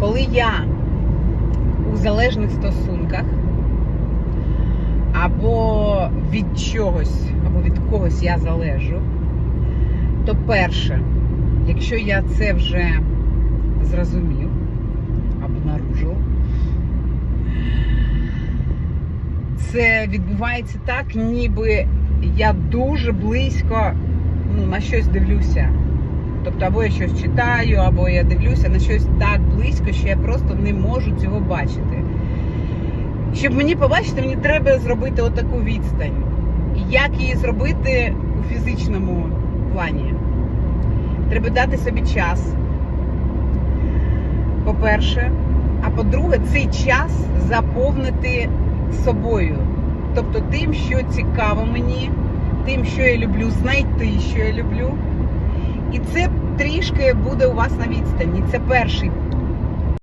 коли я у залежних стосунках, або від чогось, або від когось я залежу, то перше, якщо я це вже зрозумів або наружив, це відбувається так, ніби я дуже близько ну, на щось дивлюся. Тобто, або я щось читаю, або я дивлюся на щось так близько, що я просто не можу цього бачити. Щоб мені побачити, мені треба зробити отаку відстань. І як її зробити у фізичному плані? Треба дати собі час. По-перше, а по-друге, цей час заповнити собою. Тобто тим, що цікаво мені, тим, що я люблю, знайти, що я люблю. І це трішки буде у вас на відстані. Це перший